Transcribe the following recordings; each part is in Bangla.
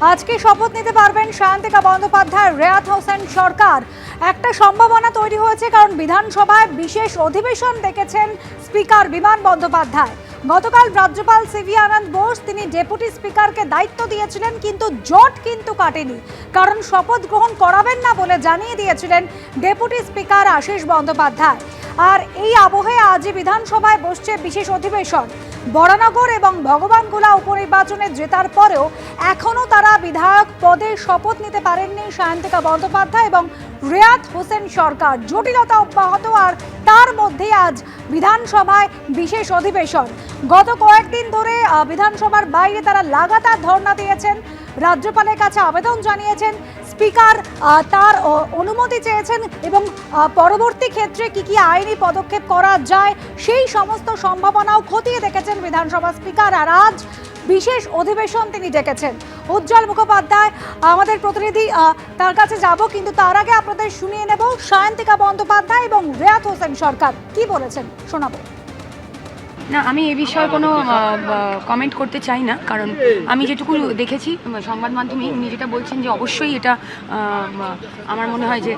আজকে শপথ নিতে পারবেন সায়ন্তিকা বন্দ্যোপাধ্যায়, রেয়াত হোসেন সরকার। একটা সম্ভাবনা তৈরি হয়েছে কারণ বিধানসভায় বিশেষ অধিবেশন ডেকেছেন স্পিকার বিমান বন্দ্যোপাধ্যায়। গতকাল রাজ্যপাল সিভি আনন্দ বোস, তিনি ডেপুটি স্পিকারকে দায়িত্ব দিয়েছিলেন, কিন্তু জট কিন্তু কাটেনি। কারণ শপথ গ্রহণ করাবেন না বলে জানিয়ে দিয়েছিলেন ডেপুটি স্পিকার আশিস বন্দ্যোপাধ্যায়। আর এই আবহে আজই বিধানসভায় বসছে বিশেষ অধিবেশন। বরানগর এবং ভগবানগোলা উপনির্বাচনে জেতার পরেও এখনও তারা বিধায়ক পদে শপথ নিতে পারেননি সায়ন্তিকা বন্দ্যোপাধ্যায় এবং রেয়াত হোসেন সরকার। জটিলতা অব্যাহত আর তার মধ্যে আজ বিধানসভায় বিশেষ অধিবেশন। গত কয়েকদিন ধরে বিধানসভার বাইরে তারা লাগাতার ধর্ণা দিয়েছেন। রাজ্যপালের কাছে আবেদন জানিয়েছেন স্পিকার তার অনুমতি চেয়েছেন এবং পরবর্তী ক্ষেত্রে কি কি আইনি পদক্ষেপ করা যায়, সেই সমস্ত সম্ভাবনাও খতিয়ে দেখেছেন বিধানসভা স্পিকার। আর আজ বিশেষ অধিবেশন তিনি ডেকেছেন। উজ্জ্বল মুখোপাধ্যায়, আমাদের প্রতিনিধি তার কাছে যাব, কিন্তু তার আগে আপনাদের শুনিয়ে নেব সায়ন্তিকা বন্দ্যোপাধ্যায় এবং রেয়াত হোসেন সরকার। কি বলেছেন? শোনাবো। না আমি এ বিষয়ে কোনো কমেন্ট করতে চাই না কারণ আমি যেটুকু দেখেছি সংবাদ মাধ্যমে উনি যেটা বলছেন যে অবশ্যই এটা আমার মনে হয় যে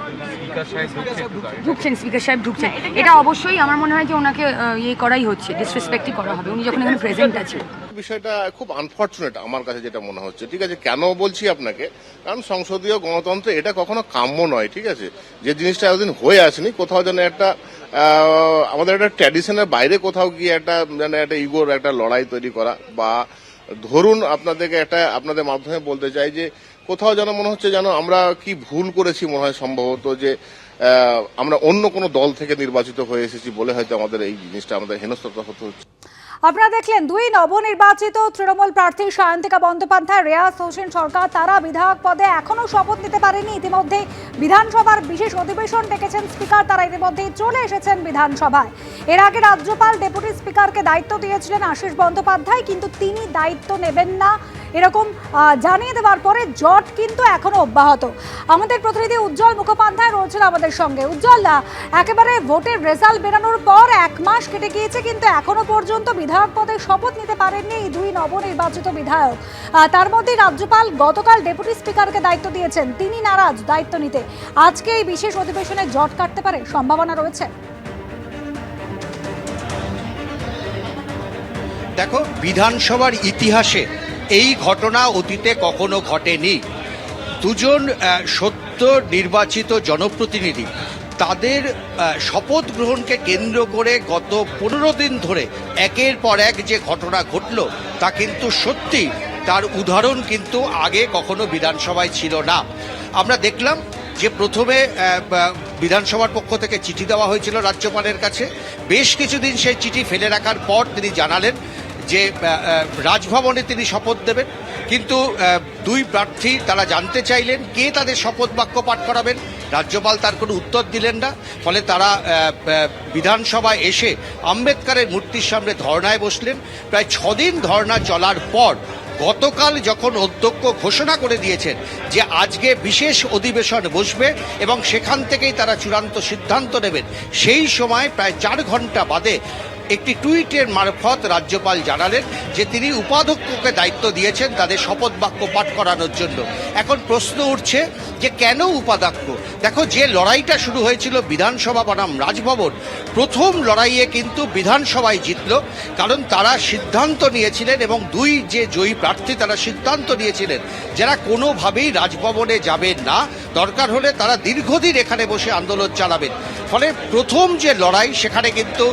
ঢুকছেন স্পিকার সাহেব ঢুকছেন। এটা অবশ্যই আমার মনে হয় যে ওনাকে ইয়ে করাই হচ্ছে ডিসরেসপেক্টই করা হবে। উনি যখন এখানে প্রেজেন্ট আছেন। বিষয়টা খুব আনফর্চুনেট আমার কাছে যেটা মনে হচ্ছে। ঠিক আছে, কেন বলছি আপনাকে? কারণ সংসদীয় গণতন্ত্র এটা কখনো কাম্য নয়, ঠিক আছে? যে জিনিসটা এতদিন হয়ে আসেনি, কোথাও যেন একটা আমাদের একটা ট্র্যাডিশনের বাইরে কোথাও গিয়ে একটা, যেন একটা ইগোর একটা লড়াই তৈরি করা বা ধরুন আপনাদেরকে একটা, আপনাদের মাধ্যমে বলতে চাই যে, কোথাও যেন মনে হচ্ছে যেন আমরা কি ভুল করেছি মনে হয় সম্ভবত যে আমরা অন্য কোনো দল থেকে নির্বাচিত হয়ে এসেছি বলে হয়তো আমাদের এই জিনিসটা আমাদের হেনস্থতা হতে হচ্ছে। আপনারা দেখলেন দুই নবনির্বাচিত তৃণমূল প্রার্থী সায়ন্তিকা বন্দ্যোপাধ্যায়, রেয়াজ হোসেন সরকার, তারা বিধায়ক পদে এখনও শপথ নিতে পারেনি। ইতিমধ্যে বিধানসভার বিশেষ অধিবেশন ডেকেছেন স্পিকার, তারা ইতিমধ্যেই চলে এসেছেন বিধানসভায়। এর আগে রাজ্যপাল, ডেপুটি স্পিকারকে দায়িত্ব দিয়েছিলেন আশিস বন্দ্যোপাধ্যায়, কিন্তু তিনি দায়িত্ব নেবেন না। এরকম জানিয়ে দেওয়ার পরে জট কিন্তু এখনও অব্যাহত। আমাদের প্রতিনিধি উজ্জ্বল মুখোপাধ্যায় রয়েছেন আমাদের সঙ্গে। উজ্জ্বল একেবারে ভোটের রেজাল্ট বেরানোর পর এক মাস কেটে গিয়েছে, কিন্তু এখনও পর্যন্ত বিধায়ক পদে শপথ নিতে পারেননি এই দুই নবনির্বাচিত বিধায়ক। তার মধ্যে রাজ্যপাল গতকাল ডেপুটি স্পিকারকে দায়িত্ব দিয়েছেন। তিনি নারাজ দায়িত্ব নিতে। আজকে এই বিশেষ অধিবেশনে জট কাটতে পারে সম্ভাবনা রয়েছে। দেখো, বিধানসভার ইতিহাসে এই ঘটনা অতীতে কখনো ঘটেনি। দুজন সত্য নির্বাচিত জনপ্রতিনিধি তাদের শপথ গ্রহণকে কেন্দ্র করে গত পনেরো দিন ধরে একের পর এক যে ঘটনা ঘটল, তা কিন্তু সত্যি তার উদাহরণ কিন্তু আগে কখনো বিধানসভায় ছিল না। আমরা দেখলাম যে প্রথমে বিধানসভার পক্ষ থেকে চিঠি দেওয়া হয়েছিল রাজ্যপালের কাছে। বেশ কিছুদিন সেই চিঠি ফেলে রাখার পর তিনি জানালেন যে রাজভবনে তিনি শপথ দেবেন। কিন্তু দুই প্রার্থী তারা জানতে চাইলেন কে তাদের শপথ বাক্য পাঠ করাবেন। রাজ্যপাল তার কোনো উত্তর দিলেন না। ফলে তারা বিধানসভায় এসে আম্বেদকারের মূর্তির সামনে ধর্নায় বসলেন। প্রায় ছদিন ধর্না চলার পর গতকাল যখন অধ্যক্ষ ঘোষণা করে দিয়েছেন যে আজকে বিশেষ অধিবেশন বসবে এবং সেখান থেকেই তারা চূড়ান্ত সিদ্ধান্ত নেবেন, সেই সময় প্রায় চার ঘণ্টা বাদে একটি টুইটের মারফত রাজ্যপাল জানালেন যে তিনি উপাধ্যক্ষকে দায়িত্ব দিয়েছেন তাদের শপথ বাক্য পাঠ করানোর জন্য। এখন প্রশ্ন উঠছে যে কেন উপাধ্যক্ষ? দেখো, যে লড়াইটা শুরু হয়েছিল বিধানসভা বনাম রাজভবন, প্রথম লড়াইয়ে কিন্তু বিধানসভায় জিতল, কারণ তারা সিদ্ধান্ত নিয়েছিলেন এবং দুই যে জয়ী প্রার্থী তারা সিদ্ধান্ত নিয়েছিলেন যারা কোনোভাবেই রাজভবনে যাবেন না, দরকার হলে তারা দীর্ঘদিন এখানে বসে আন্দোলন চালাবেন। ফলে প্রথম যে লড়াই সেখানে কিন্তু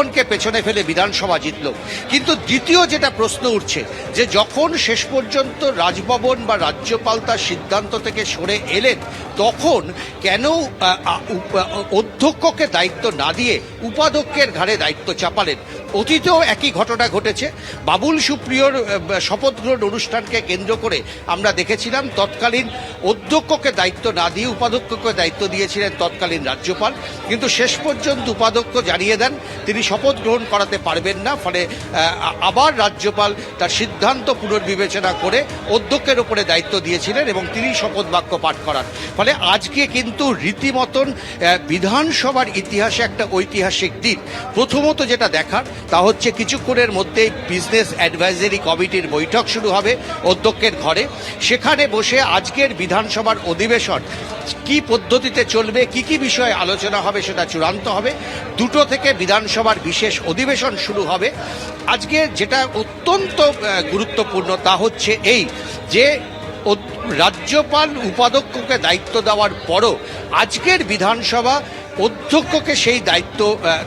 রাজভবনকে পেছনে ফেলে বিধানসভা জিতল। কিন্তু দ্বিতীয় যেটা প্রশ্ন উঠছে, যে যখন শেষ পর্যন্ত রাজভবন বা রাজ্যপাল তার সিদ্ধান্ত থেকে সরে এলেন, তখন কেন অধ্যক্ষকে দায়িত্ব না দিয়ে উপাধ্যক্ষের ঘাড়ে দায়িত্ব চাপালেন। অতীতেও একই ঘটনা ঘটেছে। বাবুল সুপ্রিয়র শপথ গ্রহণ অনুষ্ঠানকে কেন্দ্র করে আমরা দেখেছিলাম, তৎকালীন অধ্যক্ষকে দায়িত্ব না দিয়ে উপাধ্যক্ষকে দায়িত্ব দিয়েছিলেন তৎকালীন রাজ্যপাল। কিন্তু শেষ পর্যন্ত উপাধ্যক্ষ জানিয়ে দেন, তিনি শপথ গ্রহণ করাতে পারবেন না। ফলে আবার রাজ্যপাল তার সিদ্ধান্ত পুনর্বিবেচনা করে অধ্যক্ষের উপরে দায়িত্ব দিয়েছিলেন এবং তিনি শপথ বাক্য পাঠ করান। ফলে আজকে কিন্তু রীতিমতন বিধানসভার ইতিহাসে একটা ঐতিহাসিক ঐতিহাসিক দিন। প্রথমত যেটা দেখার, তা হচ্ছে কিছুক্ষণের মধ্যে বিজনেস অ্যাডভাইজারি কমিটির বৈঠক শুরু হবে অধ্যক্ষের ঘরে। সেখানে বসে আজকের বিধানসভার অধিবেশন কি পদ্ধতিতে চলবে, কি কি বিষয়ে আলোচনা হবে সেটা চূড়ান্ত হবে। দুটো থেকে বিধানসভার বিশেষ অধিবেশন শুরু হবে। আজকে যেটা অত্যন্ত গুরুত্বপূর্ণ তা হচ্ছে এই যে রাজ্যপাল উপাধ্যক্ষকে দায়িত্ব দেওয়ার পরও আজকের বিধানসভা অধ্যক্ষকে সেই দায়িত্ব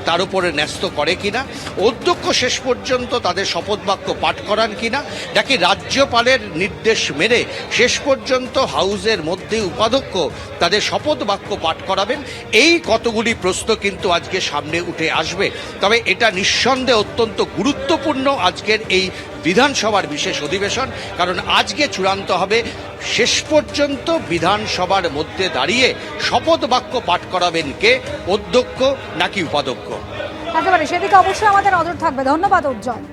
তার উপরে ন্যস্ত করে কিনা, অধ্যক্ষ শেষ পর্যন্ত তাদের শপথ বাক্য পাঠ করান কিনা, নাকি রাজ্যপালের নির্দেশ মেনে শেষ পর্যন্ত হাউসের মধ্যে উপাধ্যক্ষ তাদের শপথ বাক্য পাঠ করাবেন? এই কতগুলি প্রশ্ন কিন্তু আজকে সামনে উঠে আসবে। তবে এটা নিঃসন্দেহে অত্যন্ত গুরুত্বপূর্ণ আজকের এই বিধানসভার বিশেষ অধিবেশন, কারণ আজকে চূড়ান্ত হবে শেষ পর্যন্ত বিধানসভার মধ্যে দাঁড়িয়ে শপথ বাক্য পাঠ করাবেন কে? অধ্যক্ষ নাকি উপাধ্যক্ষ? একেবারে সেদিকে অবশ্যই আমাদের নজর থাকবে। ধন্যবাদ, উজ্জ্বল।